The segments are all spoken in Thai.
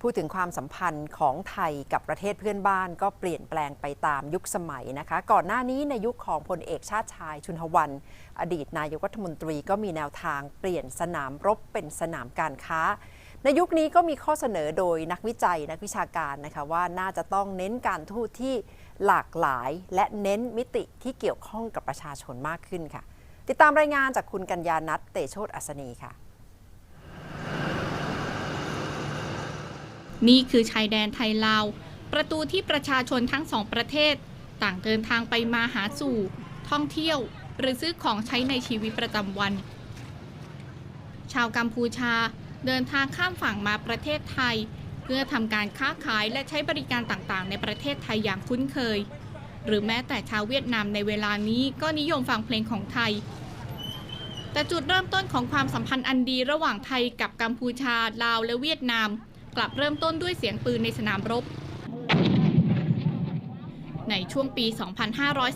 พูดถึงความสัมพันธ์ของไทยกับประเทศเพื่อนบ้านก็เปลี่ยนแปลงไปตามยุคสมัยนะคะ ก่อนหน้านี้ในยุคของพลเอกชาติชายชุนหวัน อดีตนายกรัฐมนตรีก็มีแนวทางเปลี่ยนสนามรบเป็นสนามการค้า ในยุคนี้ก็มีข้อเสนอโดยนักวิจัยนักวิชาการนะคะว่าน่าจะต้องเน้นการทูตที่หลากหลาย และเน้นมิติที่เกี่ยวข้องกับประชาชนมากขึ้นค่ะ ติดตามรายงานจากคุณกัญญานัทเตโชตอัศนีค่ะ นี่คือชายแดนไทยลาว ประตูที่ประชาชนทั้งสองประเทศ ต่างเดินทางไปมาหาสู่ ท่องเที่ยว หรือซื้อของใช้ในชีวิตประจำวัน ชาวกัมพูชาเดินทางข้ามฝั่งมาประเทศไทย เพื่อทำการค้าขายและใช้บริการต่างๆ ในประเทศไทยอย่างคุ้นเคย หรือแม้แต่ชาวเวียดนามในเวลานี้ก็นิยมฟังเพลงของไทยแต่จุดเริ่มต้นของความสัมพันธ์อันดีระหว่างไทยกับกัมพูชา ลาวและเวียดนาม กลับเริ่มต้นด้วยเสียงปืนในสนามรบ ในช่วงปี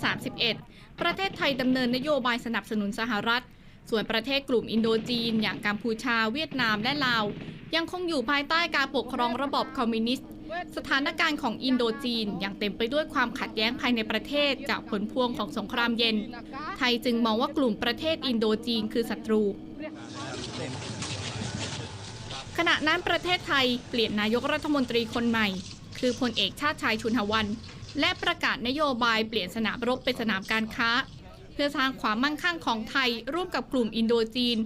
2531 ประเทศไทยดำเนินนโยบายสนับสนุนสหรัฐ ส่วนประเทศกลุ่มอินโดจีน อย่างกัมพูชา เวียดนามและลาว ยังคงอยู่ภายใต้การปกครองระบอบคอมมิวนิสต์ สถานการณ์ของอินโดจีนยังเต็มไปด้วยความขัดแย้งภายในประเทศจากผลพวงของสงครามเย็น ไทยจึงมองว่ากลุ่มประเทศอินโดจีนคือศัตรู ขณะนั้นประเทศไทยเปลี่ยนนายกรัฐมนตรีคนใหม่ คือพลเอกชาติชายชุนหวัน และประกาศนโยบายเปลี่ยนสนามรบเป็นสนามการค้า เพื่อสร้างความมั่งคั่งของไทยร่วมกับกลุ่มอินโดจีน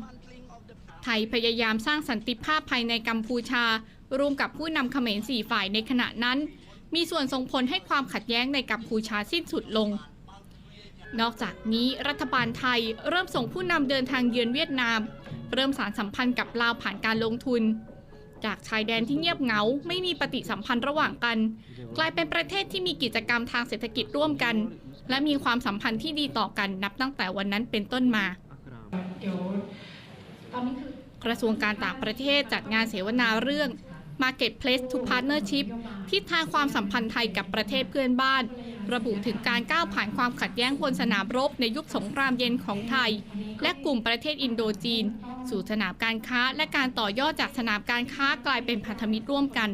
ไทยพยายามสร้างสันติภาพภายในกัมพูชา ร่วมกับผู้นำเขมรสี่ฝ่ายในขณะนั้น มีส่วนส่งผลให้ความขัดแย้งในกัมพูชาสิ้นสุดลงนอกจากนี้รัฐบาลไทยเริ่มส่งผู้นำเดินทางเยือนเวียดนาม เริ่มสารสัมพันธ์กับลาวผ่านการลงทุน จากชายแดนที่เงียบเหงา ไม่มีปฏิสัมพันธ์ระหว่างกัน กลายเป็นประเทศที่มีกิจกรรมทางเศรษฐกิจร่วมกัน และมีความสัมพันธ์ที่ดีต่อกันนับตั้งแต่วันนั้นเป็นต้นมาออกระทรวงการต่างประเทศจัดงานเสวนาเรื่อง Marketplace to Partnership ทิศทางความสัมพันธ์ไทยกับประเทศเพื่อนบ้าน ระบุถึงการก้าวผ่านความขัดแย้งบนสนามรบในยุคสงครามเย็นของไทย และกลุ่มประเทศอินโดจีน สู่สนามการค้าและการต่อยอดจากสนามการค้ากลายเป็นพันธมิตรร่วมกัน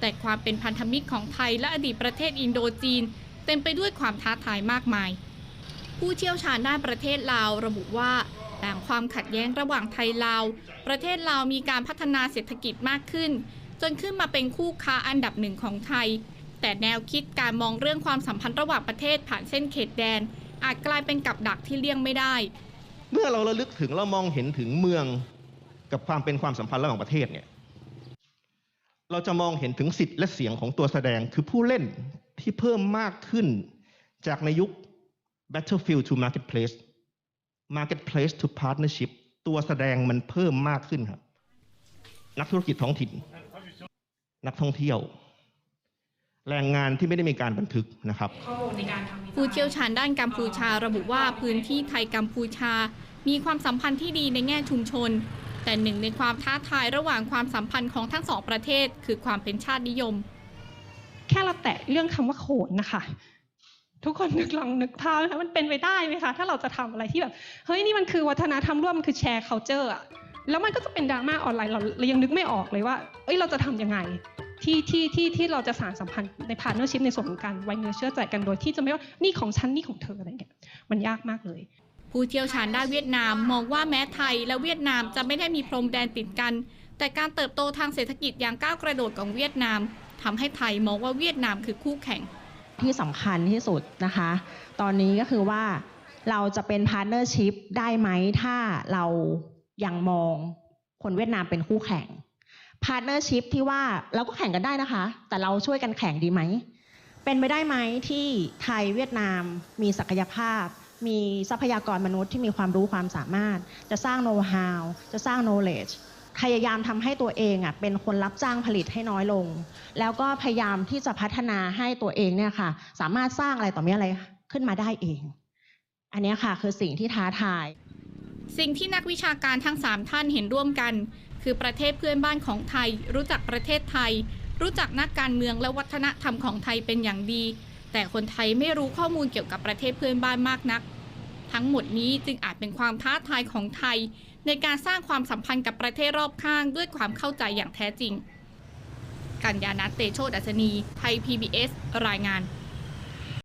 แต่ความเป็นพันธมิตรของไทยและอดีตประเทศอินโดจีน เต็มไปด้วยความท้าทายมากมาย ผู้เชี่ยวชาญด้านประเทศลาวระบุว่าต่างความขัดแย้งระหว่างไทยลาว ประเทศลาวมีการพัฒนาเศรษฐกิจมากขึ้น จนขึ้นมาเป็นคู่ค้าอันดับหนึ่งของไทย แต่แนวคิดการมองเรื่องความสัมพันธ์ระหว่างประเทศผ่านเส้นเขตแดน อาจกลายเป็นกับดักที่เลี่ยงไม่ได้ เมื่อเราระลึกถึงเรามองเห็นถึงเมืองกับความเป็นความสัมพันธ์ระหว่างประเทศเนี่ยเราจะมองเห็นถึงสิทธิ์และเสียงของตัวแสดงคือผู้เล่นที่เพิ่มมากขึ้นจากในยุค battlefield to marketplace marketplace to partnership ตัวแสดงมันเพิ่มมากขึ้นครับ นักธุรกิจท้องถิ่น นักท่องเที่ยว แรงงานที่ไม่ได้มีการบันทึกนะครับเข้าในการทำวิจัยผู้เชี่ยวชาญด้านกัมพูชาระบุว่าพื้นที่ไทยกัมพูชา มีความสัมพันธ์ที่ดีในแง่ชุมชน แต่หนึ่งในความท้าทายระหว่างความสัมพันธ์ของทั้งสองประเทศ คือความเป็นชาตินิยม แค่เราแตะเรื่องคำว่าโขนนะคะทุกคนนึกลองนึกภาพนะคะมันเป็นไปได้ไหมคะ ถ้าเราจะทำอะไรที่แบบ เฮ้ย นี่มันคือวัฒนธรรมร่วมมันคือแชร์ culture อะแล้วมันก็จะเป็นดราม่าออนไลน์เราเรายังนึกไม่ออกเลยว่า เอ้ยเราจะทำยังไง ที่ที่ที่ที่เราจะสานสัมพันธ์ในพาร์ n เนอร์ชิพในส่วนของการไว้เนื้อเชื่อใจกันโดยที่จะไม่ว่านี่ของฉันนี่ของเธออะไรเงี้ยมันยากมากเลย ผู้เชี่ยวชาญด้านเวียดนามมองว่าแม้ไทยและเวียดนามจะไม่ได้มีพรมแดนติดกัน แต่การเติบโตทางเศรษฐกิจอย่างก้าวกระโดดของเวียดนามทำให้ไทยมองว่าเวียดนามคือคู่แข่งที่สำคัญที่สุดนะคะ ตอนนี้ก็คือว่าเราจะเป็นพาร์ n เนอร์ชิพได้ไหมถ้าเรายังมองคนเวียดนามเป็นคู่แข่ง พาร์ n เนอร์ชิพที่ว่าเราก็แข่งกันได้นะคะ แต่เราช่วยกันแข่งดีไหม เป็นไปได้ไหมที่ไทยเวียดนามมีศักยภาพ มีทรัพยากรมนุษย์ที่มีความรู้ความสามารถ จะสร้างโน้ต how จะสร้าง knowledge พยายามทำให้ตัวเองอะเป็นคนรับจ้างผลิตให้น้อยลง แล้วก็พยายามที่จะพัฒนาให้ตัวเองเนี่ยค่ะ สามารถสร้างอะไรต่อมีอะไรขึ้นมาได้เอง อันนี้ค่ะคือสิ่งที่ท้าทาย สิ่งที่นักวิชาการทั้ง 3 ท่านเห็นร่วมกัน คือประเทศเพื่อนบ้านของไทย รู้จักประเทศไทย รู้จักนักการเมืองและวัฒนธรรมของไทยเป็นอย่างดี แต่คนไทยไม่รู้ข้อมูลเกี่ยวกับประเทศเพื่อนบ้านมากนัก ทั้งหมดนี้จึงอาจเป็นความท้าทายของไทย ในการสร้างความสัมพันธ์กับประเทศรอบข้างด้วยความเข้าใจอย่างแท้จริง กัญญานัทเตโชดัชนี ไทย PBS รายงาน